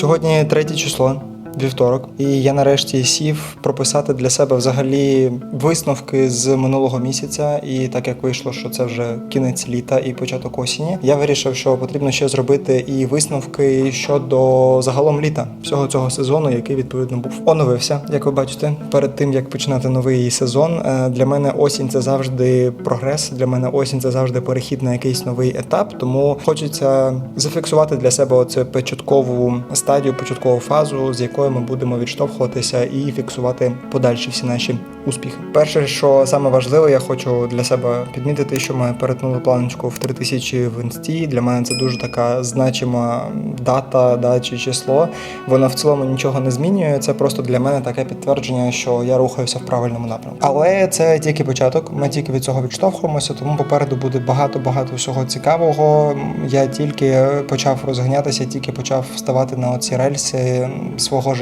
Сьогодні третє число. Вівторок, і я нарешті сів прописати для себе взагалі висновки з минулого місяця. І так як вийшло, що це вже кінець літа і початок осені, я вирішив, що потрібно ще зробити і висновки щодо загалом літа всього цього сезону, який відповідно був оновився. Як ви бачите, перед тим як починати новий сезон, е, для мене осінь це завжди прогрес. Для мене осінь це завжди перехід на якийсь новий етап. Тому хочеться зафіксувати для себе оце початкову стадію, початкову фазу, з ми будемо відштовхуватися і фіксувати подальші всі наші успіхи. Перше, що саме важливе, я хочу для себе підмітити, що ми перетнули планочку в 3000 в інсті. Для мене це дуже така значима дата, да, чи число. Воно в цілому нічого не змінює. Це просто для мене таке підтвердження, що я рухаюся в правильному напрямку. Але це тільки початок. Ми тільки від цього відштовхуємося, тому попереду буде багато багато всього цікавого. Я тільки почав розганятися, тільки почав вставати на оці рельси свого життя,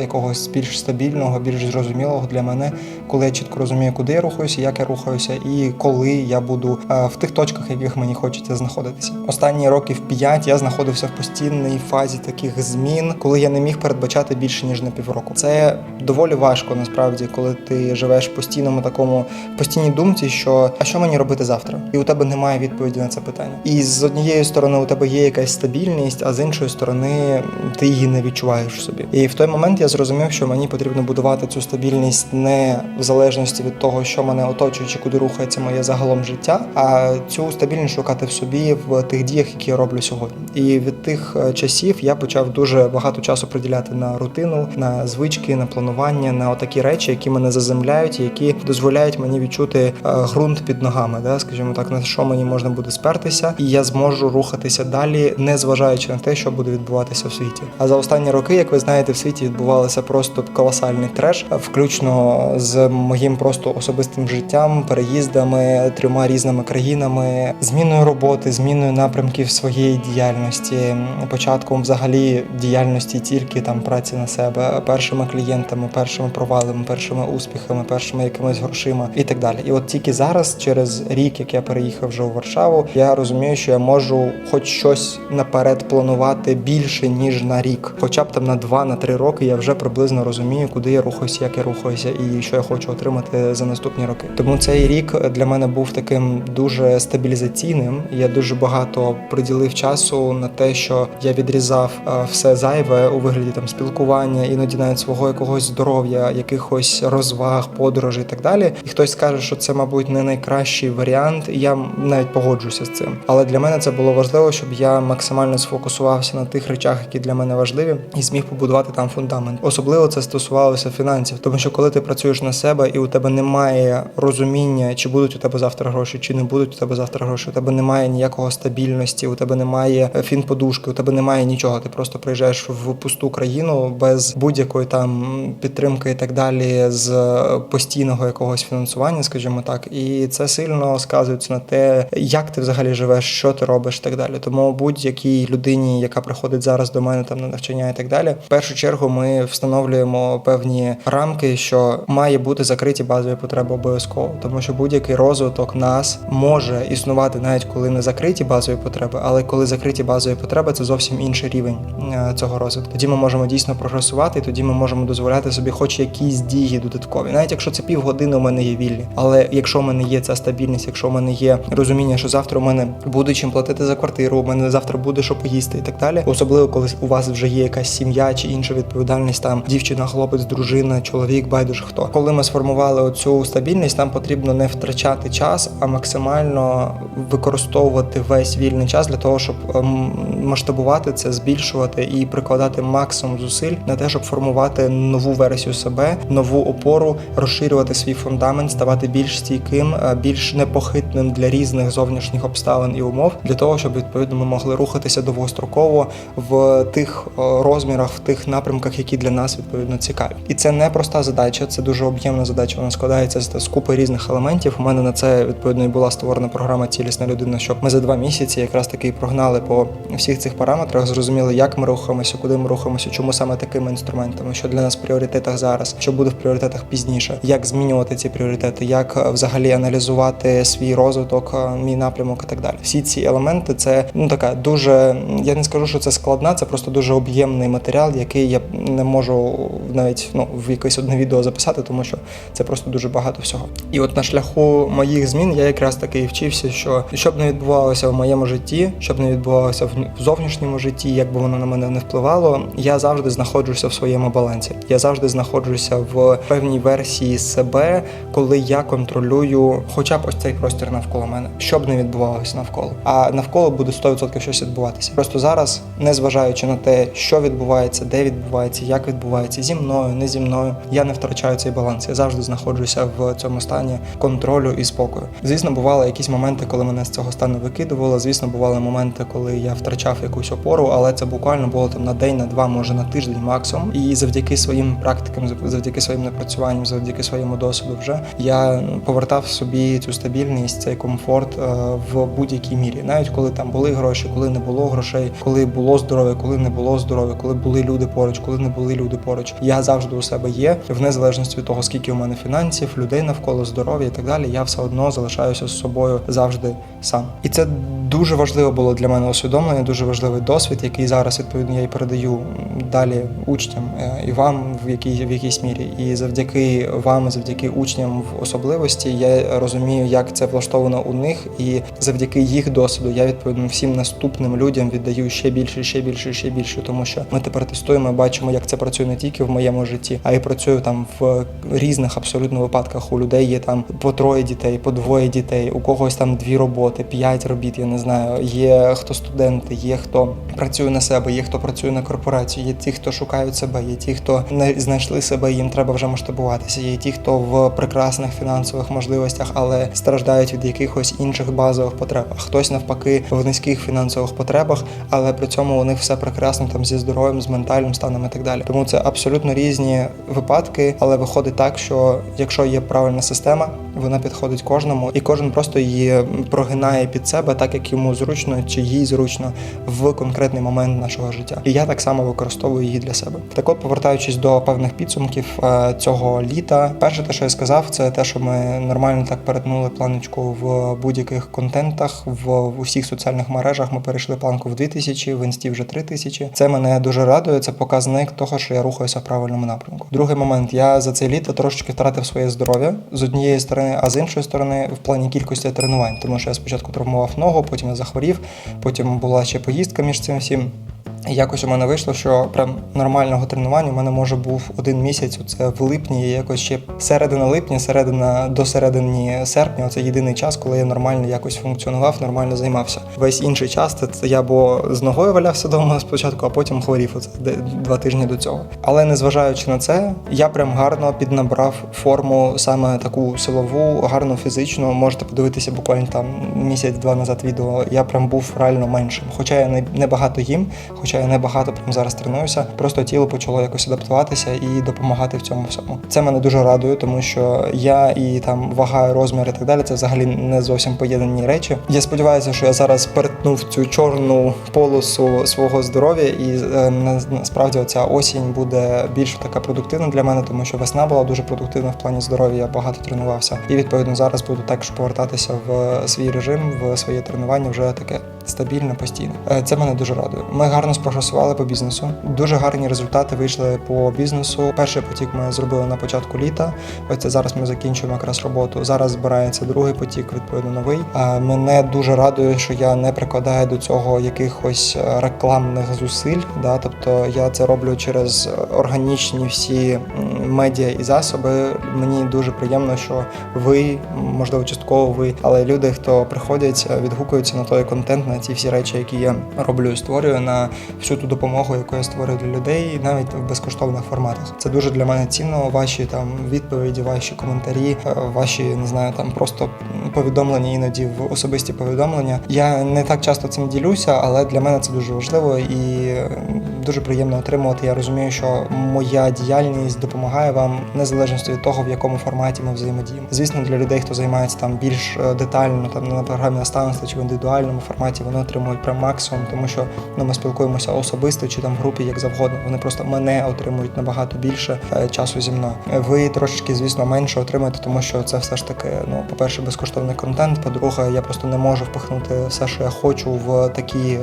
якогось більш стабільного, більш зрозумілого для мене, коли я чітко розумію, куди я рухаюся, як я рухаюся, і коли я буду е, в тих точках, в яких мені хочеться знаходитися. Останні років п'ять я знаходився в постійній фазі таких змін, коли я не міг передбачати більше ніж на півроку. Це доволі важко насправді, коли ти живеш в постійному такому постійній думці, що а що мені робити завтра, і у тебе немає відповіді на це питання. І з однієї сторони у тебе є якась стабільність, а з іншої сторони ти її не відчуваєш собі. І в той момент я зрозумів, що мені потрібно будувати цю стабільність не в залежності від того, що мене оточує, чи куди рухається моє загалом життя, а цю стабільність шукати в собі в тих діях, які я роблю сьогодні. І від тих е, часів я почав дуже багато часу приділяти на рутину, на звички, на планування, на отакі речі, які мене заземляють, які дозволяють мені відчути е, ґрунт під ногами, да, скажімо так, на що мені можна буде спертися, і я зможу рухатися далі, не зважаючи на те, що буде відбуватися в світі. А за останні роки, як ви знаєте, світі відбувалося просто колосальний треш, включно з моїм просто особистим життям, переїздами, трьома різними країнами, зміною роботи, зміною напрямків своєї діяльності, початком взагалі діяльності тільки там праці на себе, першими клієнтами, першими провалами, першими успіхами, першими якимись грошима і так далі. І от тільки зараз, через рік, як я переїхав вже у Варшаву, я розумію, що я можу хоч щось наперед планувати більше ніж на рік, хоча б там на два, на три роки я вже приблизно розумію, куди я рухаюся, як я рухаюся, і що я хочу отримати за наступні роки. Тому цей рік для мене був таким дуже стабілізаційним. Я дуже багато приділив часу на те, що я відрізав е, все зайве у вигляді там спілкування, іноді навіть свого якогось здоров'я, якихось розваг, подорожей і так далі. І хтось скаже, що це, мабуть, не найкращий варіант, і я навіть погоджуся з цим. Але для мене це було важливо, щоб я максимально сфокусувався на тих речах, які для мене важливі, і зміг побудувати там фундамент. Особливо це стосувалося фінансів, тому що коли ти працюєш на себе і у тебе немає розуміння, чи будуть у тебе завтра гроші, чи не будуть у тебе завтра гроші, у тебе немає ніякого стабільності, у тебе немає фінподушки, у тебе немає нічого. Ти просто приїжджаєш в пусту країну без будь-якої там підтримки і так далі, з постійного якогось фінансування, скажімо так, і це сильно сказується на те, як ти взагалі живеш, що ти робиш, і так далі. Тому будь-якій людині, яка приходить зараз до мене там на навчання і так далі, в першу чергу ми встановлюємо певні рамки, що має бути закриті базові потреби обов'язково, тому що будь-який розвиток нас може існувати навіть коли не закриті базові потреби, але коли закриті базові потреби, це зовсім інший рівень е, цього розвитку. Тоді ми можемо дійсно прогресувати, і тоді ми можемо дозволяти собі хоч якісь дії додаткові, навіть якщо це півгодини у мене є вільні. Але якщо в мене є ця стабільність, якщо в мене є розуміння, що завтра у мене буде чим платити за квартиру, у мене завтра буде що поїсти і так далі. Особливо коли у вас вже є якась сім'я чи інша відповідальність, там дівчина, хлопець, дружина, чоловік, байдуже хто. Коли ми сформували оцю стабільність, нам потрібно не втрачати час, а максимально використовувати весь вільний час для того, щоб ем, масштабувати це, збільшувати і прикладати максимум зусиль на те, щоб формувати нову версію себе, нову опору, розширювати свій фундамент, ставати більш стійким, е, більш непохитним для різних зовнішніх обставин і умов, для того, щоб відповідно ми могли рухатися довгостроково в тих е, розмірах, в тих напрямках. Напрямках, які для нас відповідно цікаві. І це не проста задача, це дуже об'ємна задача. Вона складається з, купи різних елементів. У мене на це відповідно і була створена програма Цілісна людина, щоб ми за два місяці якраз таки прогнали по всіх цих параметрах, зрозуміли, як ми рухаємося, куди ми рухаємося, чому саме такими інструментами, що для нас в пріоритетах зараз, що буде в пріоритетах пізніше, як змінювати ці пріоритети, як е, взагалі аналізувати свій розвиток, е, мій напрямок і так далі. Всі ці елементи це ну така дуже. Я не скажу, що це складна, це просто дуже об'ємний матеріал, який я не можу навіть ну в якесь одне відео записати, тому що це просто дуже багато всього. І от на шляху моїх змін я якраз таки і вчився, що щоб не відбувалося в моєму житті, щоб не відбувалося в зовнішньому житті, як би воно на мене не впливало, я завжди знаходжуся в своєму балансі. Я завжди знаходжуся в певній версії себе, коли я контролюю хоча б ось цей простір навколо мене, щоб не відбувалося навколо. А навколо буде 100% щось відбуватися. Просто зараз, незважаючи на те, що відбувається, де відбувається, як відбувається, зі мною, не зі мною, я не втрачаю цей баланс. Я завжди знаходжуся в цьому стані контролю і спокою. Звісно, бували якісь моменти, коли мене з цього стану викидувало. Звісно, бували моменти, коли я втрачав якусь опору, але це буквально було там на день, на два, може на тиждень максимум. І завдяки своїм практикам, завдяки своїм напрацюванням, завдяки своєму досвіду, вже я повертав собі цю стабільність, цей комфорт е, в будь-якій мірі, навіть коли там були гроші, коли не було грошей, коли було здоров'я, коли не було здоров'я, коли були люди поруч, коли не були люди поруч. Я завжди у себе є, в незалежності від того, скільки у мене фінансів, людей навколо здоров'я і так далі. Я все одно залишаюся з собою завжди сам. І це дуже важливо було для мене усвідомлення, дуже важливий досвід, який зараз відповідно я і передаю далі учням е, і вам в якій в якійсь мірі. І завдяки вам, завдяки учням в особливості, я розумію, як це влаштовано у них, і завдяки їх досвіду я відповідно всім наступним людям віддаю ще більше, ще більше, ще більше, тому що ми тепер тестуємо, бачимо, як це працює не тільки в моєму житті, а й працює там в різних абсолютно випадках. У людей є там по троє дітей, по двоє дітей, у когось там дві роботи, п'ять робіт. Я не знаю. Є хто студенти, є хто працює на себе, є хто працює на корпорацію, є ті, хто шукають себе, є ті, хто не знайшли себе, їм треба вже масштабуватися. Є ті, хто в прекрасних фінансових можливостях, але страждають від якихось інших базових потреб. А хтось навпаки в низьких фінансових потребах, але при цьому у них все прекрасно там зі здоров'ям, з ментальним станом і так далі. Тому це абсолютно різні випадки, але виходить так, що якщо є правильна система, вона підходить кожному, і кожен просто її прогинає під себе, так як йому зручно чи їй зручно в конкретний момент нашого життя. І я так само використовую її для себе. Так от, повертаючись до певних підсумків е, цього літа, перше, те, що я сказав, це те, що ми нормально так перетнули планочку в будь-яких контентах, в, усіх соціальних мережах. Ми перейшли планку в 2000, в інсті вже 3000. Це мене дуже радує. Це показник того, що я рухаюся в правильному напрямку. Другий момент, я за це літо трошечки втратив своє здоров'я з однієї сторони, а з іншої сторони, в плані кількості тренувань, тому що я спочатку травмував ногу, потім я захворів, потім була ще поїздка між цим всім. Якось у мене вийшло, що прям нормального тренування у мене може був один місяць. Це в липні, якось ще середина липня, середина до середини серпня. Це єдиний час, коли я нормально якось функціонував, нормально займався. Весь інший час це я бо з ногою валявся вдома спочатку, а потім хворів. Оце два тижні до цього. Але незважаючи на це, я прям гарно піднабрав форму саме таку силову, гарну фізичну. Можете подивитися буквально там місяць-два назад відео. Я прям був реально меншим. Хоча я не, багато їм, хоча я не багато прям зараз тренуюся. Просто тіло почало якось адаптуватися і допомагати в цьому всьому. Це мене дуже радує, тому що я і там вага, розмір і так далі. Це взагалі не зовсім поєднані речі. Я сподіваюся, що я зараз перетнув цю чорну полосу свого здоров'я, і е, на- насправді ця осінь буде більш така продуктивна для мене, тому що весна була дуже продуктивна в плані здоров'я. Я багато тренувався, і відповідно зараз буду також повертатися в свій режим, в своє тренування вже таке стабільне, постійне. Е, Це мене дуже радує. Ми гарно спрогресували по бізнесу. Дуже гарні результати вийшли по бізнесу. Перший потік ми зробили на початку літа. Ось це зараз ми закінчуємо якраз роботу. Зараз збирається другий потік, відповідно новий. А мене дуже радує, що я не прикладаю до цього якихось е, рекламних зусиль. Да? Тобто я це роблю через органічні всі медіа і засоби. Мені дуже приємно, що ви, можливо, частково ви, але люди, хто приходять, е, відгукуються на той контент, на ці всі речі, які я роблю і створюю, на всю ту допомогу, яку я створюю для людей, навіть в безкоштовних форматах. Це дуже для мене цінно. Ваші там відповіді, ваші коментарі, е, ваші не знаю, там просто повідомлення іноді в особисті повідомлення. Я не так часто цим ділюся, але для мене це дуже важливо і дуже приємно отримувати. Я розумію, що моя діяльність допомагає вам незалежно від того, в якому форматі ми взаємодіємо. Звісно, для людей, хто займається там більш е, детально, там на програмі наставництва чи в індивідуальному форматі, вони отримують прям максимум, тому що ну, ми спілкуємося особисто чи там в групі, як завгодно. Вони просто мене отримують набагато більше е, часу зі мною. Ви трошечки, звісно, менше отримаєте, тому що це все ж таки, ну, по-перше, безкоштовний контент. По-друге, я просто не можу впихнути все, що я хочу в такі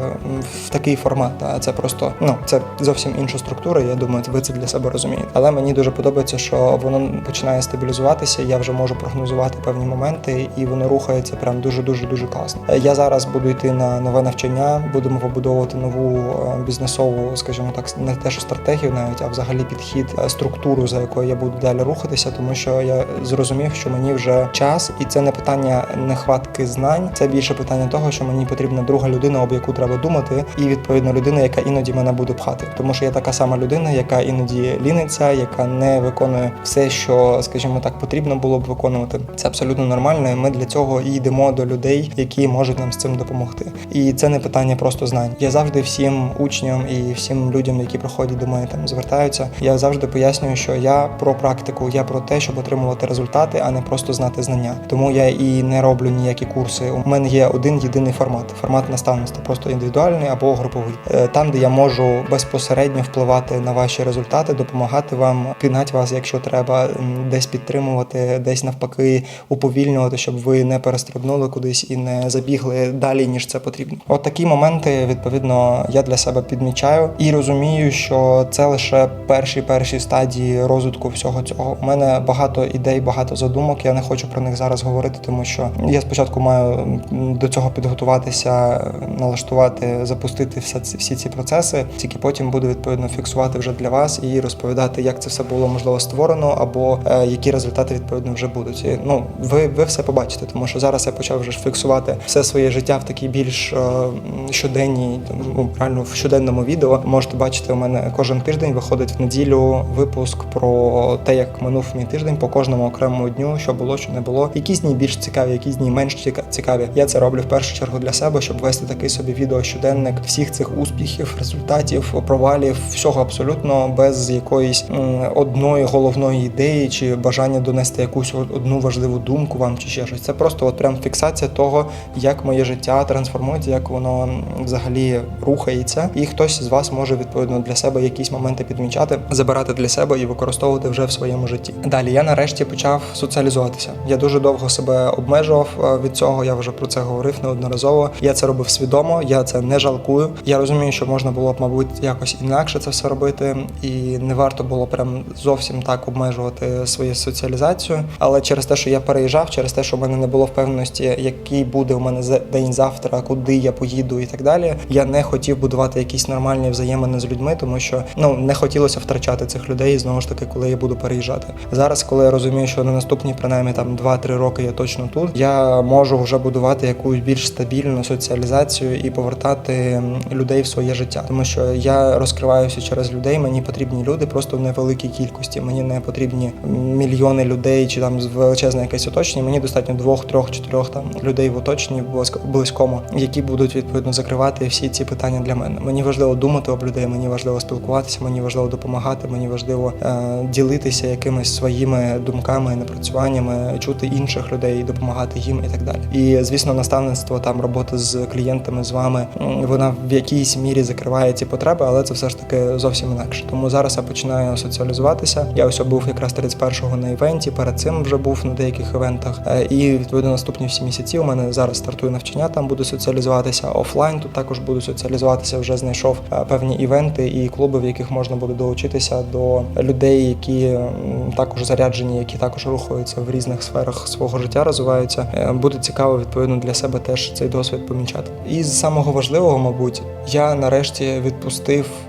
в такий формат. А це просто ну це зовсім інша структура. Я думаю, ви це для себе розумієте. Але мені дуже подобається, що воно починає стабілізуватися. Я вже можу прогнозувати певні моменти, і воно рухається прям дуже дуже дуже класно. Я зараз буду йти на нове навчання, будемо побудовувати нову е, бізнесову, скажімо так, не те, що стратегію, навіть а взагалі підхід, е, структуру, за якою я буду далі рухатися, тому що я зрозумів, що мені вже час, і це не питання нехватки знань, це більше питання того, що мені потрібна друга людина, об яку треба думати, і відповідно людина, яка іноді мене буде пхати. Тому що я така сама людина, яка іноді ліниться, яка не виконує все, що, скажімо так, потрібно було б виконувати. Це абсолютно нормально. Ми для цього і йдемо до людей, які можуть нам з цим допомогти. І це не питання просто знань. Я завжди всім учням і всім людям, які приходять до мене там звертаються. Я завжди пояснюю, що я про практику, я про те, щоб отримувати результати, а не просто знати знання. Тому я і не роблю ніякі курси. У мене є один єдиний формат формат наставництва, просто індивідуальний або груповий, Е, там, де я можу безпосередньо впливати на ваші результати, допомагати вам, пінати вас, якщо треба, десь підтримувати, десь навпаки уповільнювати, щоб ви не перестрибнули кудись і не забігли далі, ніж це потрібно. От такі моменти, відповідно, я для себе підмічаю і розумію, що це лише перші перші стадії розвитку всього цього. У мене багато ідей, багато задумок. Я не хочу про них зараз говорити, тому що я спочатку маю до цього підготуватися, налаштувати, запустити всі ці процеси. Тільки потім буду відповідно фіксувати вже для вас і розповідати, як це все було можливо створено, або е, які результати відповідно вже будуть. І, ну ви, ви все побачите, тому що зараз я почав вже фіксувати все своє життя в такій більш е, щоденній, ну, реально в щоденному відео. Можете бачити, у мене кожен тиждень виходить в неділю випуск про те, як минув мій тиждень по кожному окремому дню, що було, що не було. Якісь дні більш цікаві, якісь дні менш ціка- цікаві. Я це роблю в першу чергу для себе, щоб вести такий собі відео щоденник всіх цих успіхів, результатів, провалів, всього абсолютно без якоїсь одної головної ідеї чи бажання донести якусь одну важливу думку вам чи ще щось. Це просто от прям фіксація того, як моє життя трансформується, як воно взагалі рухається, і хтось з вас може відповідно для себе якісь моменти підмічати, забирати для себе і використовувати вже в своєму житті. Далі я нарешті почав соціалізуватися. Я дуже довго себе обмежував е, від цього. Я вже про це говорив неодноразово. Я це робив свідомо, я це не жалкую. Я розумію, що можна було б, мабуть, якось інакше це все робити, і не варто було прям зовсім так обмежувати свою соціалізацію. Але через те, що я переїжджав, через те, що в мене не було впевненості, який буде у мене день завтра, куди я поїду і так далі. Я не хотів будувати якісь нормальні взаємини з людьми, тому що ну не хотілося втрачати цих людей знову ж таки, коли я буду переїжджати. Зараз, коли я розумію, що на наступні принаймні там 2-3 роки я точно тут, я можу вже будувати якусь більш стабільну соціалізацію і повертати людей в своє життя, тому що я розкриваюся через людей. Мені потрібні люди просто в невеликій кількості. Мені не потрібні мільйони людей чи там величезне якесь оточення. Мені достатньо двох, трьох, чотирьох там людей в оточенні близькому, які будуть відповідно закривати всі ці питання для мене. Мені важливо думати об людей, мені важливо спілкуватися, мені важливо допомагати, мені важливо е, ділитися якимись своїми думками, напрацюваннями, чути інших людей, допомагати їм і так далі. І звісно, наставництво там робота з клієнтами з вами, вона в якійсь мірі закриває ці потреби, але це все ж таки зовсім інакше. Тому зараз я починаю соціалізуватися. Я ось був якраз 31-го на івенті. Перед цим вже був на деяких івентах. Е, І відповідно наступні всі місяці у мене зараз стартує навчання. Там буду соціалізуватися офлайн. Тут також буду соціалізуватися. Вже знайшов е, певні івенти і клуби, в яких можна буде долучитися до людей, які також заряджені, які також рухаються в різних сферах свого життя, розвиваються. Е, Буде цікаво відповідно для себе теж цей досвід помічати. І з самого важливого, мабуть, я нарешті відпустив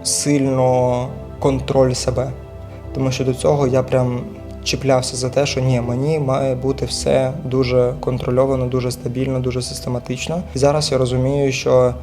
сильно контроль себе, тому що до цього я прям. Чіплявся за те, що ні, мені має бути все дуже контрольовано, дуже стабільно, дуже систематично. І зараз я розумію, що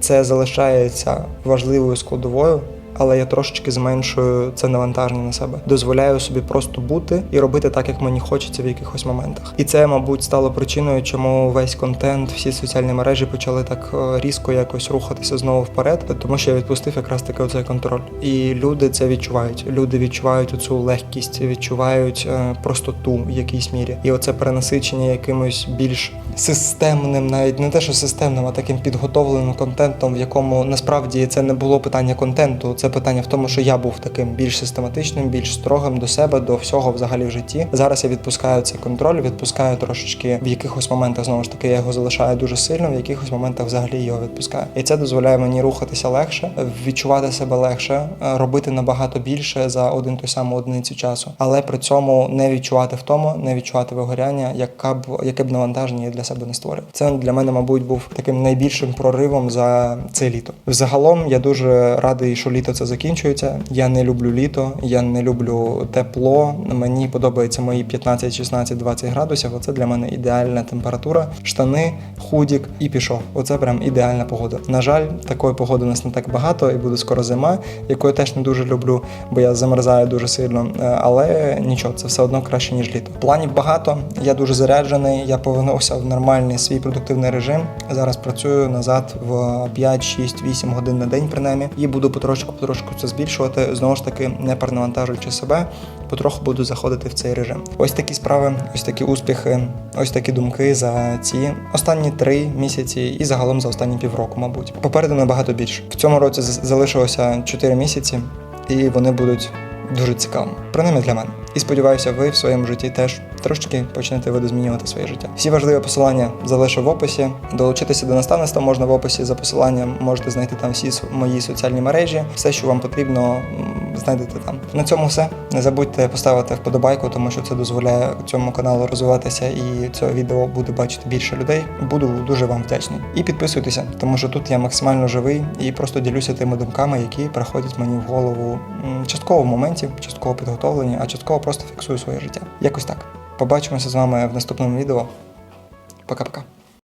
це залишається важливою складовою, але я трошечки зменшую це навантаження на себе. Дозволяю собі просто бути і робити так, як мені хочеться в якихось моментах. І це, мабуть, стало причиною, чому весь контент, всі соціальні мережі почали так е, різко якось рухатися знову вперед, тому що я відпустив якраз таки оцей контроль. І люди це відчувають. Люди відчувають оцю легкість, відчувають е, простоту в якійсь мірі. І оце перенасичення якимось більш системним, навіть не те, що системним, а таким підготовленим контентом, в якому насправді це не було питання контенту, це питання в тому, що я був таким більш систематичним, більш строгим до себе, до всього взагалі в житті. Зараз я відпускаю цей контроль, відпускаю трошечки в якихось моментах знову ж таки я його залишаю дуже сильно, в якихось моментах взагалі його відпускаю. І це дозволяє мені рухатися легше, відчувати себе легше, е, робити набагато більше за один той самий одиницю часу, але при цьому не відчувати втому, не відчувати вигоряння, яка б яке б навантаження для себе не створив. Це для мене, мабуть, був таким найбільшим проривом за це літо. Взагалом я дуже радий, що літо це закінчується. Я не люблю літо, я не люблю тепло. Мені подобаються мої 15, 16, 20 градусів. Оце для мене ідеальна температура. Штани, худік і пішов. Оце прям ідеальна погода. На жаль, такої погоди у нас не так багато, і буде скоро зима, яку я теж не дуже люблю, бо я замерзаю дуже сильно. Е, Але нічого, це все одно краще ніж літо. Планів багато. Я дуже заряджений. Я повернувся в нормальний свій продуктивний режим. Зараз працюю назад в 5, 6, 8 годин на день, принаймні, і буду потрошку потрошку це збільшувати. Знову ж таки, не перенавантажуючи себе, потроху буду заходити в цей режим. Ось такі справи, ось такі успіхи, ось такі думки за ці останні три місяці і загалом за останні півроку, мабуть. Попереду набагато більше. В цьому році залишилося 4 місяці, і вони будуть дуже цікавими. Принаймні для мене. І сподіваюся, ви в своєму житті теж трошки почнете видозмінювати своє життя. Всі важливі посилання залишу в описі. Долучитися до наставництва можна в описі за посиланням. Можете знайти там всі мої соціальні мережі. Все, що вам потрібно, знайдете там. На цьому все. Не забудьте поставити вподобайку, тому що це дозволяє цьому каналу розвиватися і це відео буде бачити більше людей. Буду дуже вам вдячний. І підписуйтеся, тому що тут я максимально живий і просто ділюся тими думками, які приходять мені в голову частково в моменті, частково підготовлені, а частково просто фіксую своє життя. Якось так. Побачимося з вами в наступному відео. Пока-пока.